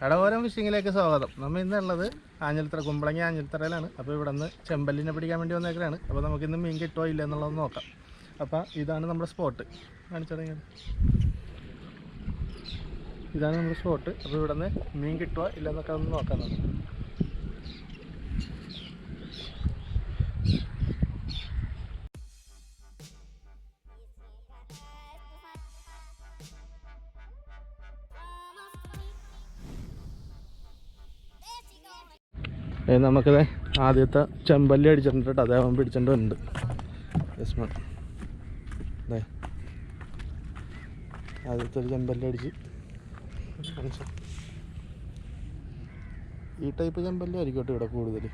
കടവോരം ഫിഷിങ്ങിലേക്ക് സ്വാഗതം. നമ്മൾ ഇന്നുള്ളത് ആഞ്ഞിലത്തറ കുമ്പളങ്ങി ആഞ്ഞിലത്തറയിലാണ്. അപ്പോൾ ഇവിടെ നിന്ന് ചെമ്പല്ലിനെ പിടിക്കാൻ വേണ്ടി വന്നേക്കലാണ്. അപ്പോൾ നമുക്ക് ഇന്ന് മീൻ കിട്ടുമോ ഇല്ല എന്നുള്ളത് നോക്കാം. അപ്പോൾ ഇതാണ് നമ്മുടെ സ്പോട്ട് കാണിച്ചു ഇതാണ് നമ്മുടെ സ്പോട്ട് അപ്പോൾ ഇവിടെ നിന്ന് മീൻ കിട്ടുമോ ഇല്ല എന്നൊക്കെ ഒന്ന് നോക്കാം നമുക്ക്. നമുക്കിത് ആദ്യത്തെ ചെമ്പല്ലി അടിച്ചിട്ടുണ്ട് കേട്ടോ അതേവൻ പിടിച്ചിട്ടുണ്ട് യെസ്. ആദ്യത്തെ ഒരു ചെമ്പല്ലി അടിച്ച്. ഈ ടൈപ്പ് ചെമ്പല്ലി ആയിരിക്കും ഇവിടെ കൂടുതൽ.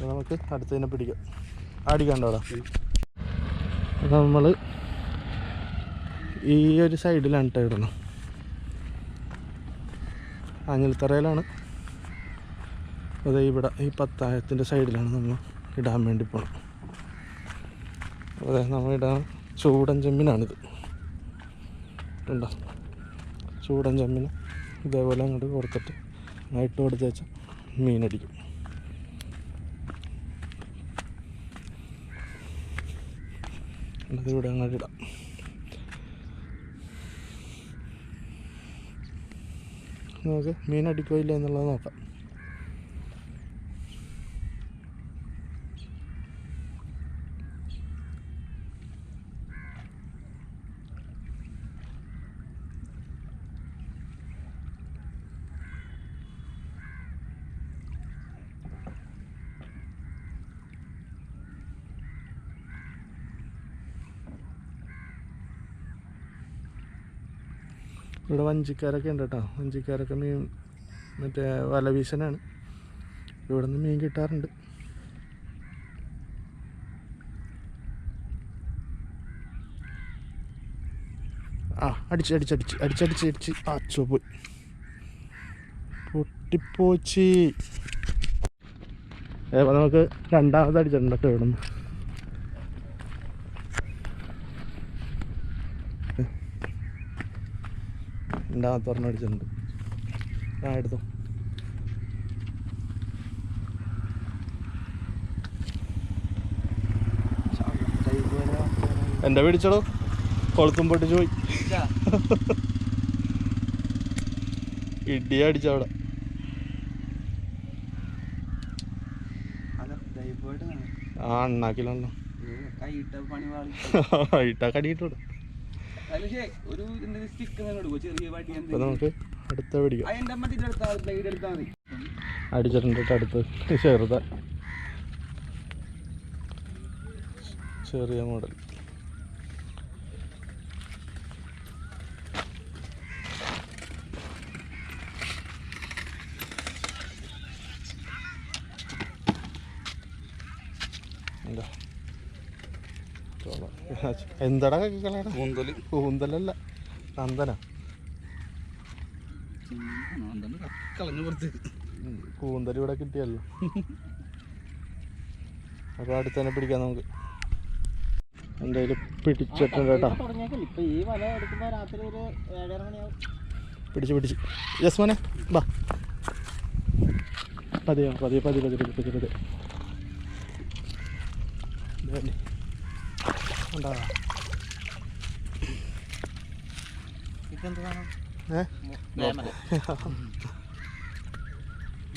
നമുക്ക് അടുത്തതിനെ പിടിക്കാം. അടിക്കണ്ടോടാ നമ്മൾ ഈ ഒരു സൈഡിലാണ് കേട്ടോ ഇടണം ആഞ്ഞിൽത്തറയിലാണ്. അതെ ഇവിടെ ഈ പത്തായത്തിന്റെ സൈഡിലാണ് നമ്മൾ ഇടാൻ വേണ്ടി പോകണം അതെ നമ്മൾ ഇടാൻ ചൂടൻ ചെമ്മിനാണിത്. ഉണ്ടോ ചൂടൻ ചെമ്മിന് ഇതേപോലെ അങ്ങോട്ട് കൊടുത്തിട്ട് ഇട്ട് കൊടുത്ത് വെച്ചാൽ മീനടിക്കും. ഇവിടെ അങ്ങോട്ട് ഇടാം. നമുക്ക് മീൻ എന്നുള്ളത് നോക്കാം. ഇവിടെ വഞ്ചിക്കാരൊക്കെ ഉണ്ട് കേട്ടോ. വഞ്ചിക്കാരൊക്കെ മീൻ മറ്റേ വല വീശനാണ്. ഇവിടെ നിന്ന് മീൻ കിട്ടാറുണ്ട്. ആ അടിച്ച് അടിച്ചടിച്ച് അടിച്ചടിച്ച് അടിച്ച് അച്ചോ പോയി. പൊട്ടിപ്പോച്ചി നമുക്ക് രണ്ടാമത് അടിച്ചിട്ടുണ്ട് കേട്ടോ ഇവിടെ നിന്ന് രണ്ടാമത്തെ ഒരെണ്ണം അടിച്ചിട്ടുണ്ട് ആ എടുത്തു. എന്റെ പിടിച്ചടോ കൊളുത്തും പൊട്ടിച്ച് പോയി. ഇടിയ അടിച്ചവിടെ ആ പാളി ഇട്ടാ കടിയിട്ടോട് ഒരു നമുക്ക് അടുത്ത പിടിക്കാം അടിച്ചിട്ടുണ്ട് അടുത്ത്. ചെറുത. ചെറിയ മോഡൽ എന്താ എന്താടാ? കളയടാ കൂന്തൽ. കൂന്തലല്ല നന്ദന. കളഞ്ഞു പുറത്ത് കൂന്തൽ ഇവിടെ കിട്ടിയല്ലോ. അപ്പോൾ അടുത്ത് തന്നെ പിടിക്കാം നമുക്ക്. എന്തായാലും പിടിച്ചിട്ടുണ്ട് കേട്ടോ. പിടിച്ച് പിടിച്ച്. യെസ് മോനെ. ബാ. പതിയോ പതിയെ പതി പതി പതി പതി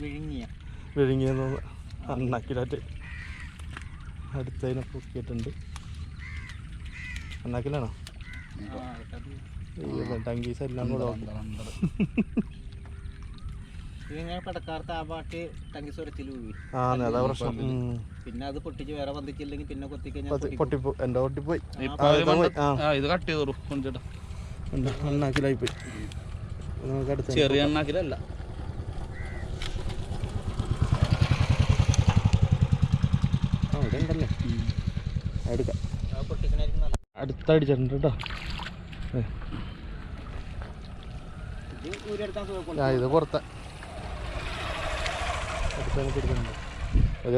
വിഴുങ്ങിയ. വിഴുങ്ങിയെന്ന് അണ്ണാക്കിലാറ്റ് അടുത്തതിനെ പൊക്കിയിട്ടുണ്ട്. അണ്ണാക്കിലാണോ ടങ്കീസ് എല്ലാം കൂടെ ഇതിങ്ങനെ പടക്കാർത്ത് ആ പാട്ട് ടങ്കി സ്വരത്തിൽ വീഴും ആ അതാ പ്രശ്നം. ഉം. പിന്നെ അത് പൊട്ടിച്ച് വേറെ പിന്നെ പതി- കൊത്തിക്കഴിഞ്ഞാൽ പൊട്ടിപ്പോ എന്റെ പൊട്ടിപ്പോയി? ആ, ഇതാ പോയി. ആ. ആ, ഇത് കട്ട് ചെയ്തോളൂ കൊഞ്ചേട്ടാ. ഉണ്ട് അണ്ണാക്കിലായി പോയി നമുക്ക് അടുത്ത ചെറിയ എണ്ണാക്കിലല്ല ആ ഉണ്ടല്ലേ എടുക്കാം. പൊട്ടിക്കണായിരിക്കും നല്ല അടുത്ത അടിച്ചിട്ടുണ്ട് കേട്ടോ. ഇത് ഊരെടുക്കാൻ സുഖം ആ ഇത് പുറത്ത. ഒരു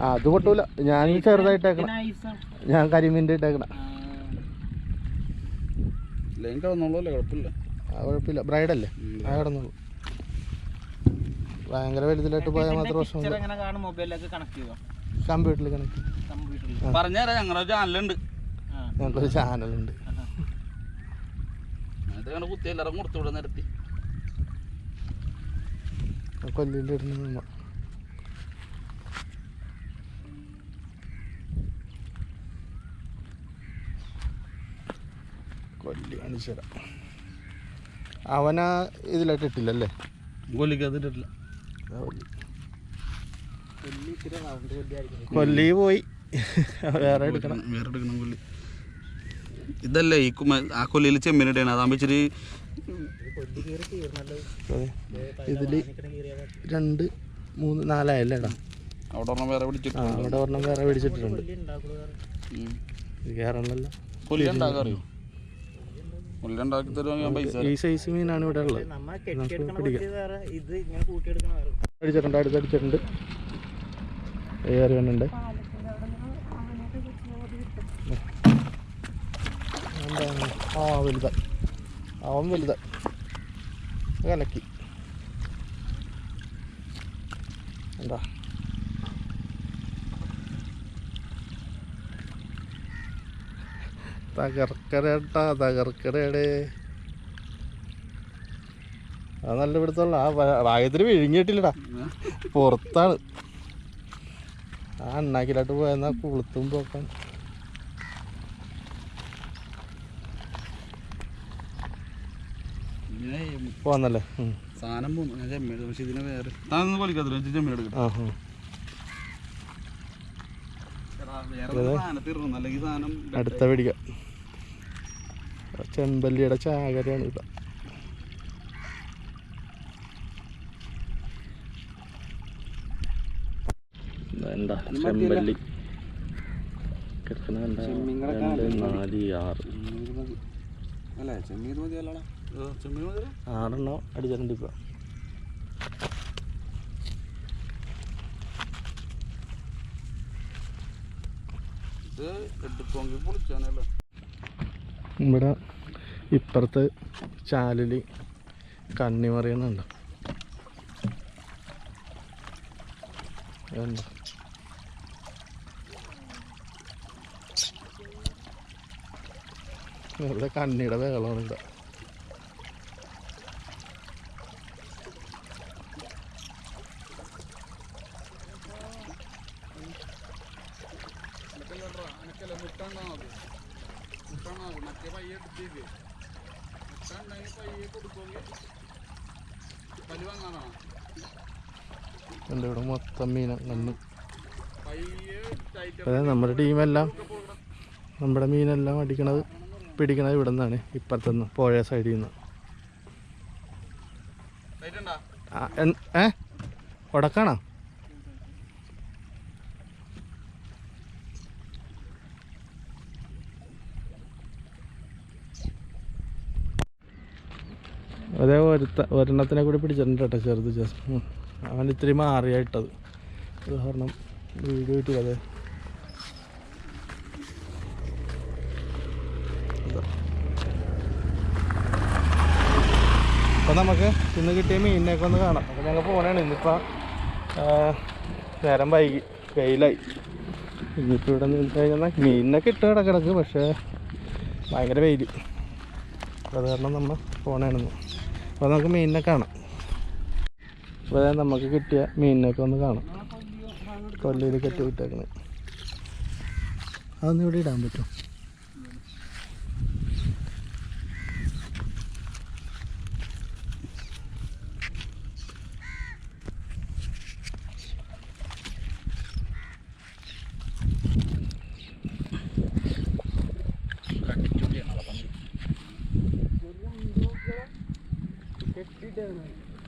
ആ അത് പൊട്ടൂല. ഞാൻ ചെറുതായിട്ടേക്കണം. ഞാൻ കരിമീന്റെ ഇട്ടേക്കണം. ലൈൻ കിടന്നോളൂ കുഴപ്പമില്ല. ആ കുഴപ്പമില്ല. ബ്രൈഡല്ലേ ആ കിടന്നോളൂ. ഭയങ്കര വലുതിലായിട്ട് പോയാൽ മാത്രം പ്രശ്നമില്ല. എങ്ങനെ കാണും? മൊബൈലിലേക്ക് കണക്ട് ചെയ്യുക കമ്പ്യൂട്ടറിൽ കണക്ട് കമ്പ്യൂട്ടറിൽ പറഞ്ഞുതരാം. ഞങ്ങളുടെ ചാനലുണ്ട് ആ ഞങ്ങൾക്കൊരു ചാനലുണ്ട്. കുത്തി എല്ലാവരും കൊടുത്തു വിടാൻ നിരത്തി. കൊല്ലിന്റെ ഇടുന്ന നമ്മ കൊല്ലി കാണിച്ചു തരാം. അവനാ ഇതിലായിട്ട് ഇട്ടില്ലല്ലേ? ഇട്ടിട്ടില്ല. കൊല്ലി. പോയി. വേറെ എടുക്കണം. വേറെ എടുക്കണം കൊല്ലി ഇതല്ലേ ഈ ആ കൊല്ലിയിൽ ചെമ്മീനിട്ടാണ് അതാകുമ്പോൾ ഇച്ചിരി ഇതിൽ അതെ. ഇതിൽ രണ്ട് മൂന്ന് നാലായല്ലേടാ അവിടെ ഒരെണ്ണം വേറെ ആ പിടിച്ചിട്ട് അവിടെ ഒരെണ്ണം വേറെ പിടിച്ചിട്ടുണ്ട്. ഇത് ഉണ്ടാക്കി തരുവാണെങ്കിൽ ഞാൻ പൈസ ഈ സൈസ് മീനാണ് ഇവിടെ ഉള്ളത്. നമ്മ കെട്ടിയെടുക്കണ കൊല്ലി വേറെ ഇത് ഇങ്ങനെ കൂട്ടിയെടുക്കണ വേറെ. അടിച്ചിട്ടുണ്ട് അടുത്തടിച്ചിട്ടുണ്ട് ഏറി വന്നുണ്ട് എന്താണ്? ആ വലുതാ. അവൻ വലുതാ. കലക്കി എന്താ? തകർക്കരട്ടാ തകർക്കരയുടെ അത് നല്ല പിടുത്തമുള്ള ആ വായത്തിന് വിഴുങ്ങിയിട്ടില്ലടാ. പുറത്താണ്. ആ അണ്ണാക്കിലോട്ട് പോയെന്നാ കുളുത്തും പോക്കാൻ. പോന്നല്ലേ? ഉം. സാധനം പോന്നു. ഞാൻ ചെമ്മീൻ പക്ഷെ ഇതിനെ വേറെ. ചെമ്മീൻ എടുക്കട്ടെ. അടുത്ത പിടിക്കാം ചെമ്പല്ലിയുടെ ചാകരയാണ് ഇതാ. എന്താ ചെമ്പല്ലി. കിടക്കണ നാല് ആറ്. അല്ലേ ചെമ്മീൻ മതി. അല്ലടാ ചെമ്മീൻ മതി ആറെണ്ണം അടിച്ചിട്ടുണ്ട് ഇപ്പൊ ഇവിടെ ഇപ്പുറത്ത് ചാലിൽ കണ്ണി മറിയുന്നുണ്ട്. ഇവിടെ കണ്ണിയുടെ വേളമാണ് മുട്ടാണ്ടാ മതി മുട്ടാണ്ടാ മതി മറ്റേ പയ്യെ എടുത്തേക്ക് മുട്ടുണ്ടെങ്കിൽ പയ്യെ കൊടുക്കുമെങ്കിൽ പലി വാങ്ങാനാ എന്റെ ഇവിടെ മൊത്തം മീന കണ്ണ് അതായത് നമ്മുടെ ടീമെല്ലാം നമ്മുടെ മീനെല്ലാം അടിക്കണത് പിടിക്കണത് ഇവിടെ നിന്നാണ് ഇപ്പുറത്തുനിന്ന് പുഴ സൈഡിൽ നിന്ന് ഏ ഉടക്കാണോ അതേ ഒരുത്ത ഒരെണ്ണത്തിനെ കൂടി പിടിച്ചിട്ടുണ്ട് കേട്ടോ ചെറുത് ജസ്റ്റ്. അവൻ ഇത്തിരി മാറിയായിട്ടത് ഉദാഹരണം വീഡിയോ ഇട്ടു അതെ. അപ്പം നമുക്ക് ഇന്ന് കിട്ടിയ മീനിനെയൊക്കെ ഒന്ന് കാണാം. അപ്പോൾ ഞങ്ങൾ പോകണേണ് ഇന്നിപ്പോൾ നേരം വൈകി. വെയിലായി. ഇനിയിപ്പോൾ ഇവിടെ നിന്ന് കഴിഞ്ഞാൽ മീനിനൊക്കെ ഇട്ട് കിടക്കിടക്ക് പക്ഷേ ഭയങ്കര വെയിൽ അത് കാരണം നമ്മൾ പോകണാണെന്ന് അപ്പോൾ നമുക്ക് മീനിനെ കാണാം. അപ്പോൾ അതായത് നമുക്ക് കിട്ടിയ മീനിനെയൊക്കെ ഒന്ന് കാണാം. കൊല്ലയിൽ കെട്ടി വിട്ടേക്കണേ. അതൊന്നും ഇവിടെ ഇടാൻ പറ്റും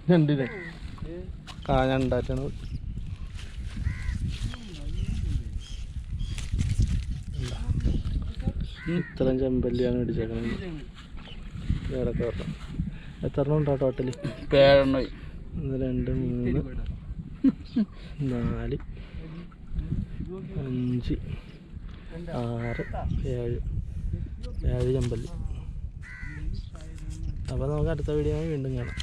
ഞണ്ടിനെ ആ ഞണ്ടാറ്റാണ് ഇത്രയും ചെമ്പല്ലിയാണ് കാരണം എത്ര എണ്ണം ഉണ്ടോ ടോട്ടൽ പേരെണ്ണ ഒന്ന് രണ്ട് മൂന്ന് നാല് അഞ്ച് ആറ് ഏഴ് ഏഴ് ചെമ്പല്ലി. അപ്പോൾ നമുക്ക് അടുത്ത വീഡിയോ വീണ്ടും കാണാം.